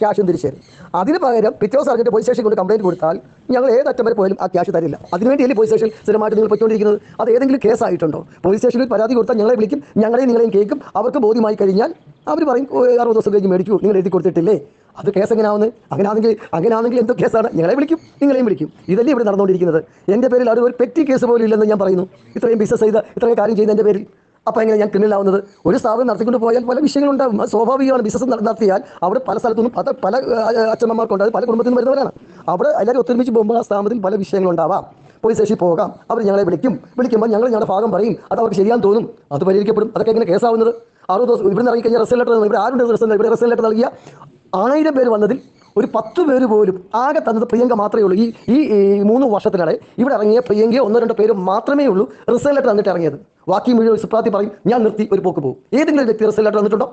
ക്യാഷും തിരിച്ചു തരും. അതിന് പകരം പിറ്റേ അറിഞ്ഞിട്ട് പോലീസ് സ്റ്റേഷൻ കൊണ്ട് കംപ്ലൈന്റ് കൊടുത്താൽ ഞങ്ങൾ ഏത് അറ്റം വരെ പോയാലും ആ ക്യാഷ് തരില്ല. അതിനുവേണ്ടിയല്ലേ പോലീസ് സ്റ്റേഷൻ സ്ഥിരമായിട്ട് നിങ്ങൾ പറ്റിക്കൊണ്ടിരിക്കുന്നത് അത് ഏതെങ്കിലും കേസായിട്ടുണ്ടോ പോലീസ് സ്റ്റേഷനിൽ പരാതി കൊടുത്താൽ ഞങ്ങളെ വിളിക്കും. ഞങ്ങളെയും നിങ്ങളെയും കേൾക്കും. അവർക്ക് ബോധ്യമായി കഴിഞ്ഞാൽ അവർ പറയും "ഓ, അറുപത് ദിവസം കഴിഞ്ഞ് മേടിക്കൂ. നിങ്ങൾ എഴുതി കൊടുത്തിട്ടില്ലേ? അത് കേസ് എങ്ങനെയാവുന്നത് അങ്ങനെയാണെങ്കിൽ അങ്ങനെയാണെങ്കിൽ എന്തോ കേസാണ്? ഞങ്ങളെ വിളിക്കും നിങ്ങളെയും വിളിക്കും. ഇതല്ലേ ഇവിടെ നടന്നുകൊണ്ടിരിക്കുന്നത്. എന്റെ പേരിൽ അത് ഒരു പെറ്റി കേസ് പോലും ഇല്ലെന്ന് ഞാൻ പറയുന്നു. ഇത്രയും ബിസിനസ് ചെയ്ത് ഇത്രയും കാര്യം ചെയ്യുന്ന എന്റെ പേരിൽ. അപ്പോൾ എങ്ങനെ ഞാൻ ക്രിമിനൽ ആവുന്നത്? ഒരു സ്ഥാപനം നടത്തിക്കൊണ്ട് പോയാൽ പല വിഷയങ്ങളുണ്ടാകും സ്വാഭാവികമാണ്. ബിസിനസ് നടത്തിയാൽ അവിടെ പല സ്ഥലത്തുനിന്നും പല പല അച്ഛനമ്മമാർക്കുണ്ട്. അത് പല കുടുംബത്തിൽ നിന്ന് വരുന്നവരാണ്. അവിടെ എല്ലാവരും ഒത്തൊരുമിച്ച് പോകുമ്പോൾ ആ സ്ഥാപനത്തിൽ പല വിഷയങ്ങളുണ്ടാവാം. പോലീസ് സ്റ്റേഷനിൽ പോകാം. അവർ ഞങ്ങളെ വിളിക്കും. വിളിക്കുമ്പോൾ ഞങ്ങൾ ഞങ്ങളുടെ ഭാഗം പറയും. അത് അവർക്ക് ശരിയാൻ തോന്നും. അത് പരിഹരിക്കപ്പെടും. അതൊക്കെ എങ്ങനെ കേസാവുന്നത്? അറുപത് ദിവസം ഇവിടെ ഇറങ്ങിക്കഴിഞ്ഞാൽ റിസൾട്ട് ഇവിടെ ആരുടെ റിസൾട്ട് ഇവിടെ റിസൾട്ട് നൽകിയ ആയിരം പേര് വന്നതിൽ ഒരു പത്ത് പേര് പോലും ആകെ തന്നത് പ്രിയങ്ക മാത്രമേ ഉള്ളൂ. ഈ ഈ മൂന്ന് വർഷത്തിനിടെ ഇവിടെ ഇറങ്ങിയ പ്രിയങ്കയെ ഒന്നോ രണ്ടോ പേര് മാത്രമേ ഉള്ളൂ റിസൾട്ട് ലെറ്റർ തന്നിട്ട് ഇറങ്ങിയത്. ബാക്കി മുഴുവൻ സുപ്രാത്തി പറയും ഞാൻ നിർത്തി ഒരു പോക്ക് പോകും. ഏതെങ്കിലും വ്യക്തി റിസൾട്ട് ലെറ്റർ വന്നിട്ടുണ്ടോ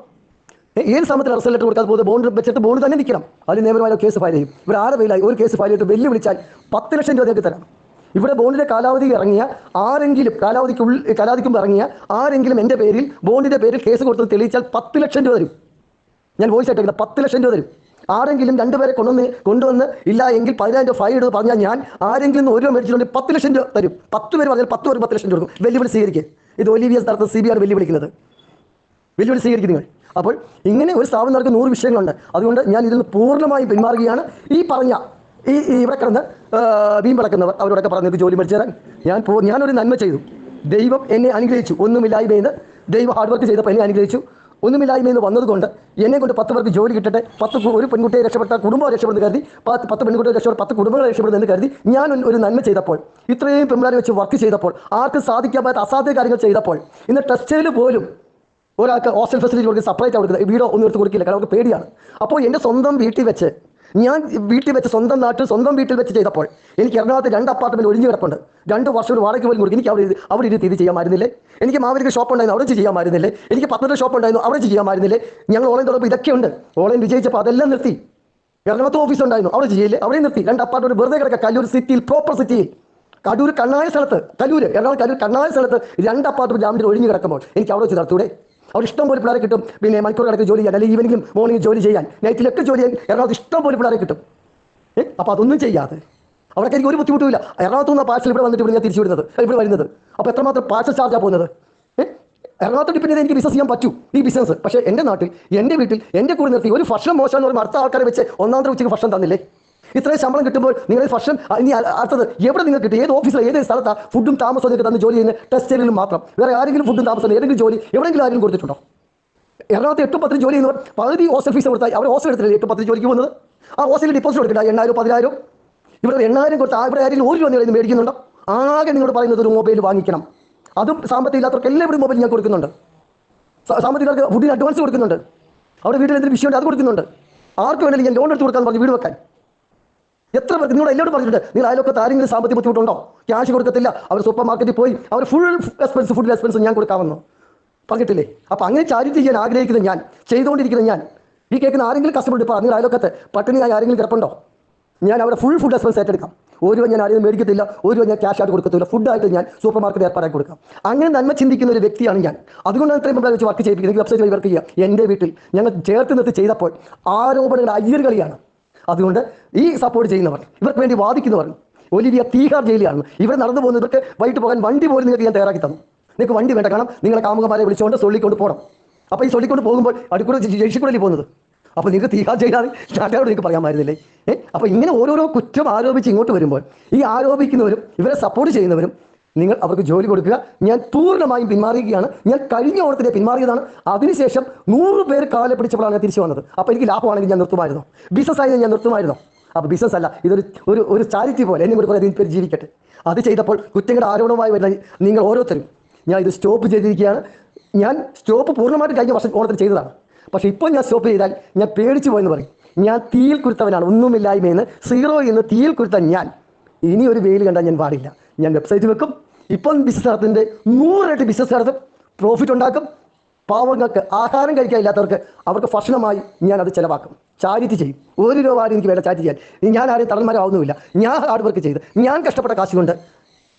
ഏത് സമയത്തിൽ റിസൾട്ട് ലെറ്റർ കൊടുക്കാതെ പോകുന്നത്? ബോണ്ട് വെച്ചിട്ട് ബോണ്ട് തന്നെ നിൽക്കണം. അതിന് നിയമപരമായ കേസ് ഫയൽ ചെയ്യും. ഇവർ ആരെ വെയിലായി? ഒരു കേസ് ഫയൽ ചെയ്തിട്ട് വെല്ലുവിളിച്ചാൽ പത്ത് ലക്ഷം രൂപ നിങ്ങൾക്ക് തരാം. ഇവിടെ ബോണ്ടിന്റെ കാലാവധി ഇറങ്ങിയ ആരെങ്കിലും കാലാവധിക്കുള്ളിൽ കാലാവധിക്കുമ്പോൾ ഇറങ്ങിയ ആരെങ്കിലും എന്റെ പേരിൽ ബോണ്ടിന്റെ പേരിൽ കേസ് കൊടുത്തത് തെളിയിച്ചാൽ പത്ത് ലക്ഷം രൂപ തരും. ഞാൻ വോയിസ് ആയിട്ട് പത്ത് ലക്ഷം രൂപ തരും. ആരെങ്കിലും രണ്ടുപേരെ കൊണ്ടുവന്ന് കൊണ്ടുവന്ന് ഇല്ല എങ്കിൽ പതിനായിരം രൂപ ഫൈൻ എടുത്ത് പറഞ്ഞാൽ ഞാൻ ആരെങ്കിലും ഒരു രൂപ മേടിച്ചിട്ടുണ്ടെങ്കിൽ പത്ത് ലക്ഷം രൂപ തരും. പത്ത് പേര് പറഞ്ഞാൽ പത്ത് പേര് പത്ത് ലക്ഷം രൂപ കൊടുക്കും. വെല്ലുവിളി സ്വീകരിക്കുക ഇത് ഒലിവിയസ് നടത്തുന്ന സി ബി ആർ വെല്ലുവിളിക്കുന്നത്. വെല്ലുവിളി സ്വീകരിക്കും നിങ്ങൾ അപ്പോൾ ഇങ്ങനെ ഒരു സ്ഥാപനം നടക്കുന്ന നൂറ് വിഷയങ്ങളുണ്ട്. അതുകൊണ്ട് ഞാൻ ഇതിൽ പൂർണമായും പിന്മാറുകയാണ്. ഈ പറഞ്ഞ ഈ ഇവിടെ കിടന്ന് ആ, വീം വിളക്കുന്നവർ അവരോടൊക്കെ പറഞ്ഞത് ജോലി മേടിച്ചു തരാൻ. ഞാൻ ഞാനൊരു നന്മ ചെയ്തു. ദൈവം എന്നെ അനുഗ്രഹിച്ചു. ഒന്നുമില്ലായ്മയെന്ന് ദൈവം ഹാർഡ് വർക്ക് ചെയ്തപ്പോൾ എന്നെ അനുഗ്രഹിച്ചു. ഒന്നുമില്ലായ്മയെന്ന് വന്നതുകൊണ്ട് എന്നെ കൊണ്ട് പത്ത് പേർക്ക് ജോലി കിട്ടട്ടെ പത്ത് ഒരു പെൺകുട്ടിയെ രക്ഷപ്പെട്ട കുടുംബം രക്ഷപ്പെടുന്നു കരുതി പത്ത് പത്ത് പെൺകുട്ടിയെ രക്ഷപ്പെട്ട പത്ത് കുടുംബങ്ങളെ രക്ഷപ്പെടുന്നു എന്ന് കരുതി ഞാൻ ഒരു- നന്മ ചെയ്തപ്പോൾ ഇത്രയും പെൺപിള്ളേരെ വെച്ച് വർക്ക് ചെയ്തപ്പോൾ ആർക്കും സാധിക്കാൻ പറ്റാത്ത അസാധ്യ കാര്യങ്ങൾ ചെയ്തപ്പോൾ ഇന്ന് ടെസ്റ്റിൽ പോലും ഒരാൾക്ക് ഹോസ്റ്റൽ ഫെസിലിറ്റി കൊടുക്കുക സെപ്പറേറ്റ് കൊടുക്കുന്നത് വീടോ ഒന്നും എടുത്ത് കൊടുക്കില്ല കാരണം അവർക്ക് പേടിയാണ്. അപ്പോൾ എന്റെ സ്വന്തം വീട്ടിൽ വെച്ച് ഞാൻ വീട്ടിൽ വെച്ച് സ്വന്തം നാട്ടിൽ സ്വന്തം വീട്ടിൽ വെച്ച് ചെയ്തപ്പോൾ എനിക്ക് എറണാകുളത്ത് രണ്ട് അപ്പാർട്ട്മെന്റ് ഒഴിഞ്ഞു കിടപ്പുണ്ട്. രണ്ട് വർഷം ഒരു വാടക പോലും എനിക്ക് അവിടെ അവിടെ ഇരുത്തി ഇത് ചെയ്യാമായിരുന്നില്ലേ എനിക്ക് മാവേലിക്ക് ഷോപ്പ് ഉണ്ടായിരുന്നു അവിടെ ചെയ്യാമായിരുന്നില്ലേ എനിക്ക് പത്തനംതിട്ട ഷോപ്പ് ഉണ്ടായിരുന്നു അവിടെ ചെയ്യാമായിരുന്നില്ലേ ഞങ്ങൾ ഓൺലൈൻ തുടങ്ങുമ്പോൾ ഇതൊക്കെ ഉണ്ട്. ഓൺലൈൻ വിജയിച്ചപ്പോൾ അതെല്ലാം നിർത്തി. എറണാകുളത്ത് ഓഫീസ് ഉണ്ടായിരുന്നു അവിടെ ചെയ്യില്ലേ അവിടെ നിർത്തി. രണ്ട് അപ്പാർട്ട്മെന്റ് വെറുതെ കിടക്കുക കല്ലൂർ സിറ്റിയിൽ പ്രോപ്പർ സിറ്റിയിൽ കടൂർ കണ്ണായ സ്ഥലത്ത് കല്ലൂർ എറണാകുളം കല്ലൂർ കണ്ണായ സ്ഥലത്ത് രണ്ട് അപ്പാർട്ട്മെന്റ് ജാമ്യത്തിൽ ഒഴിഞ്ഞു കിടക്കുമ്പോൾ എനിക്ക് അവിടെ വെച്ച് നടത്തൂടെ? അവിടെ ഇഷ്ടം പോലെ പിള്ളേരെ കിട്ടും. പിന്നെ മണിക്കൂർ കണക്ക് ജോലി ചെയ്യാൻ അല്ലെങ്കിൽ ഈവനിങ്ങും മോർണിംഗ് ജോലി ചെയ്യാൻ. നൈറ്റിലൊക്കെ ജോലി ചെയ്യാൻ എറണാകുളത്ത് ഇഷ്ടം പോലെ പിള്ളേരെ കിട്ടും. ഏ അപ്പോൾ അതൊന്നും ചെയ്യാതെ. അവിടെ എനിക്ക് ഒരു ബുദ്ധിമുട്ടില്ല എറണാകുളത്ത് നിന്ന് പാഴ്സൽ ഇവിടെ വന്നിട്ട് ഇവിടെ ഞാൻ തിരിച്ചു വിടുന്നത്. ഇവിടെ വരുന്നത്. അപ്പോൾ എത്രമാത്രം പാർസൽ ചാർജാണ് പോകുന്നത്? എറണാകുളത്ത് ഡിപ്പെൻഡ് എനിക്ക് ബിസിനസ് ചെയ്യാൻ പറ്റൂ ഈ ബിസിനസ് പക്ഷേ എന്റെ നാട്ടിൽ എന്റെ വീട്ടിൽ എന്റെ കൂടെ നിർത്തി ഒരു ഭക്ഷണം മോശം എന്ന് പറയുമ്പോൾ അടുത്ത ആൾക്കാരെ വെച്ച് ഒന്നാമത്തെ ഉച്ചയ്ക്ക് ഭക്ഷണം തന്നില്ലേ? ഇത്രയും ശമ്പളം കിട്ടുമ്പോൾ നിങ്ങൾ ഭക്ഷണം ഇനി അടുത്തത് എവിടെ നിങ്ങൾ കിട്ടും? ഏത് ഓഫീസിൽ ഏത് സ്ഥലത്താണ് ഫുഡും താമസവും ഒക്കെ തന്ന് ജോലി ചെയ്യുന്ന ടെസ്റ്റിലും മാത്രം. വേറെ ആരെങ്കിലും ഫുഡും താമസം ഏതെങ്കിലും ജോലി എവിടെയെങ്കിലും ആരെങ്കിലും കൊടുത്തിട്ടുണ്ടോ? എറണാകുളത്ത് എട്ടും പത്തിന് ജോലി ചെയ്യുന്നവർ പകുതി ഹോസ്റ്റൽ ഫീസ് കൊടുത്താൽ അവർ ഹോസ്റ്റൽ എടുത്തില്ല എട്ടും പത്തിന് ജോലിക്ക് പോകുന്നത്? ആ ഹോസ്റ്റലിൽ ഡിപ്പോസിറ്റ് കൊടുക്കില്ല എണ്ണായിരം പതിനായിരം. ഇവിടെ എണ്ണായിരം കൊടുത്ത് ആ ഇവിടെ ആരെങ്കിലും ഒരു രൂപ നിങ്ങൾ മേടിക്കുന്നുണ്ടോ? ആകെ നിങ്ങൾ പറയുന്നത് ഒരു മൊബൈൽ വാങ്ങിക്കണം. അതും സാമ്പത്തികം ഇല്ലാത്തവർക്ക് എല്ലാവരും മൊബൈൽ ഞാൻ കൊടുക്കുന്നുണ്ട്. സാമ്പത്തികർക്ക് ഫുഡിന് അഡ്വാൻസ് കൊടുക്കുന്നുണ്ട്. അവിടെ വീട്ടിൽ എന്തെങ്കിലും വിഷയമുണ്ട് അത് കൊടുക്കുന്നുണ്ട്. ആർക്ക് വേണമെങ്കിലും ഞാൻ ലോൺ എടുത്ത് കൊടുക്കാൻ പറഞ്ഞു വീട് വെക്കാൻ. എത്ര പേർക്ക് നിങ്ങളോട് എല്ലാവരും പറഞ്ഞിട്ടുണ്ട് നിങ്ങൾ അയലൊക്കത്ത് ആരെങ്കിലും സാമ്പത്തിക ബുദ്ധിമുട്ടുണ്ടോ? ക്യാഷ് കൊടുക്കത്തില്ല. അവർ സൂപ്പർ മാർക്കറ്റിൽ പോയി അവർ ഫുൾ എക്സ്പെൻസ് ഫുഡ് എക്സ്പെൻസ് ഞാൻ കൊടുക്കാമെന്ന്. പറഞ്ഞിട്ടില്ലേ? അപ്പോൾ അങ്ങനെ ചാരിറ്റി ചെയ്യാൻ ആഗ്രഹിക്കുന്ന ഞാൻ ചെയ്തുകൊണ്ടിരിക്കുന്ന ഞാൻ. ഈ കേൾക്കുന്ന ആരെങ്കിലും കസ്റ്റമർ ഇപ്പോൾ നിങ്ങൾ അയലൊക്കത്ത് പട്ടിണിയായി ആരെങ്കിലും കിടപ്പുണ്ടോ? ഞാൻ അവിടെ ഫുൾ ഫുഡ് എക്സ്പെൻസ് ഏറ്റെടുക്കാം. ഒരു ഞാൻ ആരെയും മേടിക്കത്തില്ല ഒരു ഞാൻ ക്യാഷ് ആയിട്ട് കൊടുക്കത്തില്ല. ഫുഡായിട്ട് ഞാൻ സൂപ്പർ മാർക്കറ്റ് ഏർപ്പാടാക്കി കൊടുക്കാം. അങ്ങനെ നന്മ ചിന്തിക്കുന്ന ഒരു വ്യക്തിയാണ് ഞാൻ. അതുകൊണ്ടാണ് ഇത്രയും വെച്ച് വർക്ക് ചെയ്യിപ്പിക്കുന്നത്. വെബ്സൈറ്റ് വഴി വർക്ക് ചെയ്യുക. എന്റെ വീട്ടിൽ ഞങ്ങൾ ചേർത്ത് നിർത്തി ചെയ്തപ്പോൾ ആരോപണങ്ങൾ അയ്യർ അയ്യറുകളിയാണ് അതുകൊണ്ട് ഈ സപ്പോർട്ട് ചെയ്യുന്നവർ ഇവർക്ക് വേണ്ടി വാദിക്കുന്നവർ ഒലിവിയ തീഹാർ ജയിലിലാണ്. ഇവിടെ നടന്നു പോകുന്ന ഇവർക്ക് വൈകിട്ട് പോകാൻ വണ്ടി പോലും നിങ്ങൾക്ക് ഞാൻ തയ്യാറാക്കി തന്നു. നിങ്ങൾക്ക് വണ്ടി വേണ്ട കാരണം നിങ്ങളെ കാമുകമാരെ വിളിച്ചുകൊണ്ട് സൊള്ളിക്കൊണ്ട് പോകണം അപ്പോൾ ഈ സൊള്ളിക്കൊണ്ട് പോകുമ്പോൾ അടുക്കൂടെ ജയിച്ചിക്കൂടല്ലേ പോകുന്നത്? അപ്പോൾ നിങ്ങൾക്ക് തീഹാർ ജയിലാണ് നാട്ടുകാരോട് നിങ്ങൾക്ക് പറയാമായിരുന്നില്ലേ ഏഹ് അപ്പോൾ ഇങ്ങനെ ഓരോരോ കുറ്റം ആരോപിച്ച് ഇങ്ങോട്ട് വരുമ്പോൾ ഈ ആരോപിക്കുന്നവരും ഇവരെ സപ്പോർട്ട് ചെയ്യുന്നവരും നിങ്ങൾ അവർക്ക് ജോലി കൊടുക്കുക. ഞാൻ പൂർണമായും പിന്മാറിയുകയാണ് ഞാൻ കഴിഞ്ഞ ഓണത്തിനെ പിന്മാറിയതാണ്. അതിനുശേഷം നൂറ് പേര് കാലെ പിടിച്ചപ്പോഴാണ് ഞാൻ തിരിച്ചു വന്നത്. അപ്പോൾ എനിക്ക് ലാഭമാണെങ്കിൽ ഞാൻ നിർത്തുമായിരുന്നു. ബിസിനസ് ആയി ഞാൻ നിർത്തുമായിരുന്നു. അപ്പോൾ ബിസിനസ് അല്ല ഇതൊരു ഒരു ഒരു ചാരിറ്റി പോലെ എന്നെ കൂടി കുറേ പേര് ജീവിക്കട്ടെ. അത് ചെയ്തപ്പോൾ കുറ്റങ്ങളുടെ ആരോപണമായി വരുന്ന നിങ്ങൾ ഓരോരുത്തരും. ഞാൻ ഇത് സ്റ്റോപ്പ് ചെയ്തിരിക്കുകയാണ്. ഞാൻ സ്റ്റോപ്പ് പൂർണമായിട്ട് കഴിഞ്ഞ വർഷം ഓണത്തിന് ചെയ്തതാണ്. പക്ഷേ ഇപ്പോൾ ഞാൻ സ്റ്റോപ്പ് ചെയ്താൽ ഞാൻ പേടിച്ചു പോയെന്ന് പറയും. ഞാൻ തീയിൽ കുരുത്തവനാണ് ഒന്നുമില്ലായ്മയെന്ന് സീറോ എന്ന് തീയിൽ കുരുത്ത ഞാൻ. ഇനി ഒരു വെയിൽ കണ്ടാൽ ഞാൻ പാടില്ല. ഞാൻ വെബ്സൈറ്റ് വെക്കും ഇപ്പം ബിസിനസ് നടത്തുന്നതിന്റെ നൂറായിട്ട് ബിസിനസ് നടത്തും. പ്രോഫിറ്റ് ഉണ്ടാക്കും. പാവങ്ങൾക്ക് ആഹാരം കഴിക്കാൻ ഇല്ലാത്തവർക്ക് അവർക്ക് ഭക്ഷണമായി ഞാൻ അത് ചിലവാക്കും. ചാരിറ്റി ചെയ്യും. ഒരു രൂപ ആരും എനിക്ക് വേണ്ട ചാരിറ്റി ചെയ്യാൻ. ഞാൻ ആരെയും തടന്മാരാവുന്നുമില്ല ഞാൻ ഹാർഡ് വർക്ക് ചെയ്ത്. ഞാൻ കഷ്ടപ്പെട്ട കാശ് കൊണ്ട്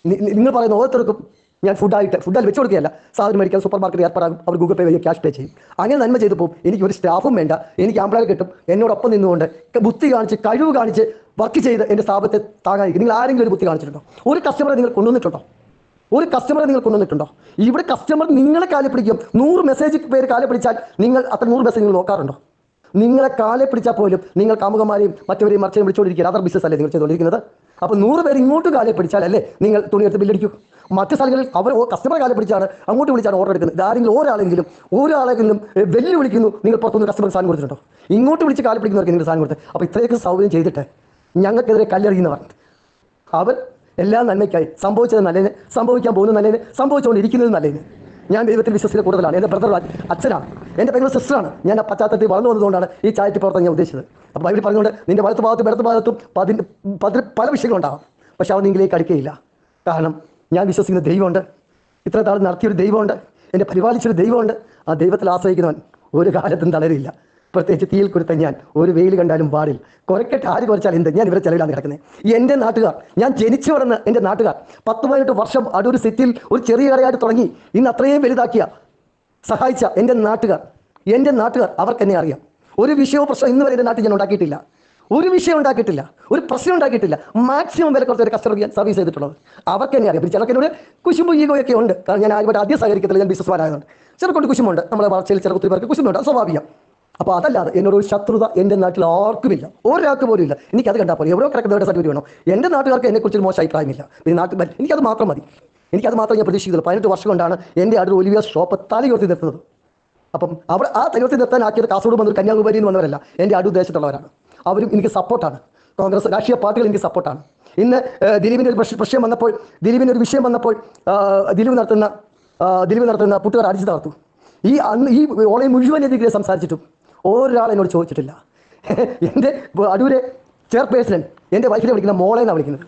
നിങ്ങൾ പറയുന്ന ഓരോരുത്തർക്കും ഞാൻ ഫുഡായിട്ട് ഫുഡായി വെച്ച് കൊടുക്കുകയല്ല. സാധനം മേടിക്കാൻ സൂപ്പർ മാർക്കറ്റ് ഏർപ്പെടാൻ അവർ ഗൂഗിൾ പേ വഴി ക്യാഷ് പേ ചെയ്യും. അങ്ങനെ നന്മ ചെയ്തു പോകും. എനിക്ക് ഒരു സ്റ്റാഫും വേണ്ട. എനിക്ക് ആമ്പിളാൽ കിട്ടും. എന്നോടൊപ്പം നിന്നുകൊണ്ട് ബുദ്ധി കാണിച്ച് കഴിവ് കാണിച്ച് വർക്ക് ചെയ്ത് എന്റെ സ്ഥാപനത്തെ താങ്ങാനിരിക്കും നിങ്ങൾ ആരെങ്കിലും ഒരു ബുദ്ധി കാണിച്ചിട്ടുണ്ടോ? ഒരു കസ്റ്റമറെ നിങ്ങൾ കൊണ്ടുവന്നിട്ടുണ്ടോ? ഒരു കസ്റ്റമറെ നിങ്ങൾ കൊണ്ടുവന്നിട്ടുണ്ടോ? ഇവിടെ കസ്റ്റമർ നിങ്ങളെ കാലെ പിടിക്കും. നൂറ് മെസ്സേജ് പേര് കാലെ പിടിച്ചാൽ നിങ്ങൾ അത്ര നൂറ് മെസ്സേജ് നിങ്ങൾ നോക്കാറുണ്ടോ? നിങ്ങളെ കാലെ പിടിച്ചാൽ പോലും നിങ്ങൾ കാമുകന്മാരെയും മറ്റവരെയും മറിച്ചും വിളിച്ചുകൊണ്ടിരിക്കുക അതർ ബിസിനസ് അല്ലേ നിങ്ങൾ ചെയ്തുകൊണ്ടിരിക്കുന്നത്? അപ്പോൾ നൂറ് പേര് ഇങ്ങോട്ട് കാലെ പിടിച്ചാൽ അല്ലേ നിങ്ങൾ തുണിയെടുത്ത് ബില്ലടിക്കൂ മറ്റു സ്ഥലങ്ങളിൽ അവർ കസ്റ്റമർ കാലെ പിടിച്ചാണ് അങ്ങോട്ട് വിളിച്ചാണ് ഓർഡർ എടുക്കുന്നത്. ആരെങ്കിലും ഒരാളെങ്കിലും ഒരാളെങ്കിലും ഏ, വെല്ലു വിളിക്കുന്നു നിങ്ങൾ പുറത്തുനിന്ന് കസ്റ്റമർ സാധനം കൊടുത്തിട്ടുണ്ടോ? ഇങ്ങോട്ട് വിളിച്ച് കാലെ പിടിക്കുന്നവർക്ക് നിങ്ങൾ സാധനം കൊടുത്ത്. അപ്പോൾ ഇത്രയൊക്കെ സൗകര്യം ചെയ്തിട്ട് ഞങ്ങൾക്കെതിരെ കല്ലെറിയുന്നവർ അവർ എല്ലാം നന്മയ്ക്കായി. സംഭവിച്ചത് നല്ലതിന് സംഭവിക്കാൻ പോകുന്നത് നല്ലതിന് സംഭവിച്ചുകൊണ്ടിരിക്കുന്നത് നല്ലതിന് ഞാൻ ദൈവത്തിൽ വിശ്വസിക്കുന്ന കൂടുതലാണ്. എന്റെ ബ്രദർ അച്ഛനാണ്. എന്റെ പെങ്ങൾ സിസ്റ്ററാണ് ഞാൻ ആ പശ്ചാത്തലത്തിൽ വളർന്നു വന്നതുകൊണ്ടാണ് ഈ ചാരിറ്റി പ്രവർത്തനം ഞാൻ ഉദ്ദേശിച്ചത്. അപ്പോൾ ബൈബിൾ പറഞ്ഞുകൊണ്ട് നിന്റെ വലത്ത് ഭാഗത്തും ഇടത്ത് ഭാഗത്തും പതിന് പതിന് പല വിഷയങ്ങളുണ്ടാകും. പക്ഷെ അവൻ നിങ്ങളിലേക്ക് അടുക്കുകയില്ല കാരണം ഞാൻ വിശ്വസിക്കുന്ന ദൈവമുണ്ട്. ഇത്ര നാൾ നടത്തിയൊരു ദൈവമുണ്ട്. എന്നെ പരിപാലിച്ചൊരു ദൈവമുണ്ട്. ആ ദൈവത്തിൽ ആശ്രയിക്കുന്നവൻ ഒരു കാലത്തും തളരില്ല. പ്രത്യേകിച്ച് തീയിൽ കൊടുത്ത ഞാൻ. ഒരു വെയിൽ കണ്ടാലും പാടിൽ കുറയ്ക്കട്ടെ ആര് കുറച്ചാൽ എന്ത്? ഞാൻ ഇവരെ ചെലവിലാണ് കിടക്കുന്നത് എന്റെ നാട്ടുകാർ ഞാൻ ജനിച്ചു വളർന്ന എന്റെ നാട്ടുകാർ പത്ത് പതിനെട്ട് വർഷം അടൂർ സിറ്റിയിൽ ഒരു ചെറിയ കടയായിട്ട് തുടങ്ങി. ഇന്ന് അത്രയും വലുതാക്കിയ സഹായിച്ച എന്റെ നാട്ടുകാർ എന്റെ നാട്ടുകാർ അവർക്ക് എന്നെ അറിയാം. ഒരു വിഷയവും പ്രശ്നം ഇന്ന് വരെ എന്റെ നാട്ടിൽ ഞാൻ ഉണ്ടാക്കിയിട്ടില്ല. ഒരു വിഷയം ഉണ്ടാക്കിയിട്ടില്ല. ഒരു പ്രശ്നം ഉണ്ടാക്കിയിട്ടില്ല. മാക്സിമം വില കുറച്ച് ഒരു കസ്റ്റമർ ഞാൻ സർവീസ് ചെയ്തിട്ടുള്ളത് അവർക്ക് തന്നെ അറിയാം. ചിലർക്ക് എന്നോട് കുശുമ്പ് ഈഗോയൊക്കെ ഉണ്ട്. കാരണം ഞാൻ ആരുമായിട്ട് ആദ്യം സഹകരിക്കത്തില്ല ഞാൻ ബിസിനസ്മാനായതുകൊണ്ട് ചിലർക്കൊണ്ട് കുശുമുണ്ട് നമ്മുടെ വളർച്ചയിൽ ചില ഒത്തിരി പേർക്ക് കുശുമുണ്ട് സ്വാഭാവികം. അപ്പോൾ അതല്ലാതെ എന്നോട് ഒരു ശത്രുത എന്റെ നാട്ടിൽ ആർക്കുമില്ല. ഒരാൾക്ക് പോലും ഇല്ല. എനിക്ക് അത് കണ്ടാൽ പോലെ എവിടെ കിടക്കുന്നവരുടെ സർട്ടിഫിക്കറ്റ് വേണം? എന്റെ നാട്ടുകാർക്ക് എന്നെക്കുറിച്ച് മോശം അഭിപ്രായമില്ല. പിന്നെ നാട്ടിൽ എനിക്കത് മാത്രം മതി. എനിക്കത് മാത്രം ഞാൻ പ്രതീക്ഷിക്കുന്നുള്ളൂ. പതിനെട്ട് വർഷം കൊണ്ടാണ് എന്റെ അടുത്ത് ഒലിവിയ ഷോപ്പ് തലയുയർത്തി നിർത്തുന്നത്. അപ്പം അവർ ആ തലയുയർത്തി നിർത്താൻ ആക്കിയത് കാസർഗോഡ് വന്നൊരു കന്യാകുമാരി എന്ന് വന്നവരല്ല. എന്റെ അടു ദേശത്തുള്ളവരാണ് അവരും എനിക്ക് സപ്പോർട്ടാണ്. കോൺഗ്രസ് രാഷ്ട്രീയ പാർട്ടികൾ എനിക്ക് സപ്പോർട്ടാണ്. ഇന്ന് ദിലീപിന്റെ ഒരു പ്രശ്നം വന്നപ്പോൾ ദിലീപിന്റെ ഒരു വിഷയം വന്നപ്പോൾ ദിലീപ് നടത്തുന്ന ദിലീപ് നടത്തുന്ന പുട്ടുകാർ അടിച്ചു തകർത്തു. ഈ അന്ന് ഈ ഓളെ മുഴുവൻ എതിരെ സംസാരിച്ചിട്ടും ഒരാൾ എന്നോട് ചോദിച്ചിട്ടില്ല. എന്റെ അടൂര് ചെയർപേഴ്സൺ എന്റെ വൈഫിനെ വിളിക്കുന്ന മോളെ എന്നാണ് വിളിക്കുന്നത്.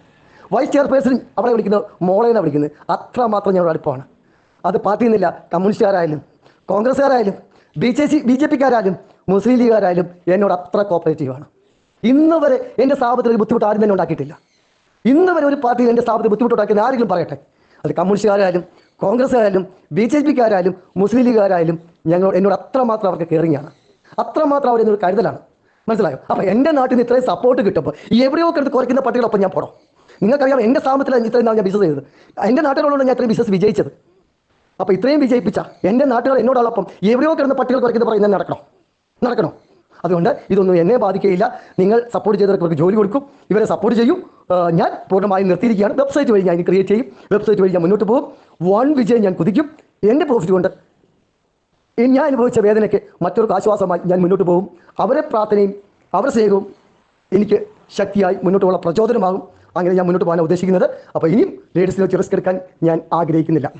വൈസ് ചെയർപേഴ്സൺ അവളെ വിളിക്കുന്നത് മോളെ എന്നാണ് വിളിക്കുന്നത്. അത്രമാത്രം ഞങ്ങളുടെ അടുപ്പമാണ് അത് പാർട്ടിയിൽ നിന്നില്ല കമ്മ്യൂണിസ്റ്റുകാരായാലും കോൺഗ്രസ്സുകാരായാലും B J C B J പിക്കാരായാലും മുസ്ലിം ലീഗുകാരായാലും എന്നോട് അത്ര കോപ്പറേറ്റീവാണ്. ഇന്ന് വരെ എന്റെ സ്ഥാപനത്തിൽ ബുദ്ധിമുട്ട് ആരും തന്നെ ഉണ്ടാക്കിയിട്ടില്ല. ഇന്ന് വരെ ഒരു പാർട്ടിയിൽ എന്റെ സ്ഥാപനത്തിൽ ബുദ്ധിമുട്ടുണ്ടാക്കിയത് ആരെങ്കിലും പറയട്ടെ. അത് കമ്മ്യൂണിസ്റ്റുകാരായാലും കോൺഗ്രസ്സുകാരായാലും ബി ജെ പിക്കാരായാലും മുസ്ലിം ലീഗുകാരായാലും ഞങ്ങൾ എന്നോട് അത്രമാത്രം അവർക്ക് കെയറിങ്ങാണ്. അത്രമാത്രം അവർ എന്നോട് കരുതലാണ്. മനസ്സിലായോ? അപ്പൊ എന്റെ നാട്ടിൽ നിന്ന് ഇത്രയും സപ്പോർട്ട് കിട്ടുമ്പോൾ എവിടെയോ കിടന്ന് കുറയ്ക്കുന്ന പട്ടികളൊപ്പം ഞാൻ പോകണം നിങ്ങൾക്കറിയാം എന്റെ സാമ്പത്തിൽ ഇത്രയും ഞാൻ ബിസിനസ് ചെയ്തത്. എന്റെ നാട്ടിലുള്ള ഞാൻ ഇത്രയും ബിസിനസ് വിജയിച്ചത്. അപ്പോൾ ഇത്രയും വിജയിപ്പിച്ച എന്റെ നാട്ടുകാർ എന്നോടൊപ്പം എവിടെയോ കിടന്ന് പട്ടികൾ കുറയ്ക്കുന്നത് പറയുന്നത് നടക്കണം. നടക്കണോ. അതുകൊണ്ട് ഇതൊന്നും എന്നെ ബാധിക്കുകയില്ല. നിങ്ങൾ സപ്പോർട്ട് ചെയ്തവർക്ക് ജോലി കൊടുക്കും. ഇവരെ സപ്പോർട്ട് ചെയ്യും. ഞാൻ പൂർണമായും നിർത്തിയിരിക്കുകയാണ്. വെബ്സൈറ്റ് വഴി ഞാൻ ക്രിയേറ്റ് ചെയ്യും. വെബ്സൈറ്റ് വഴി ഞാൻ മുന്നോട്ട് പോകും. വൺ വിജയം ഞാൻ കുതിക്കും. എന്റെ പ്രോഫിറ്റ് കൊണ്ട് ഞാൻ അനുഭവിച്ച വേദനയ്ക്ക് മറ്റൊരു ആശ്വാസമായി ഞാൻ മുന്നോട്ട് പോകും. അവരെ പ്രാർത്ഥനയും അവരുടെ സ്നേഹവും എനിക്ക് ശക്തിയായി മുന്നോട്ട് പോകാനുള്ള പ്രചോദനമാകും. അങ്ങനെ ഞാൻ മുന്നോട്ട് പോകാൻ ഉദ്ദേശിക്കുന്നത്. അപ്പോൾ ഇനിയും ലേഡീസിനെ റിസ്ക് എടുക്കാൻ ഞാൻ ആഗ്രഹിക്കുന്നില്ല.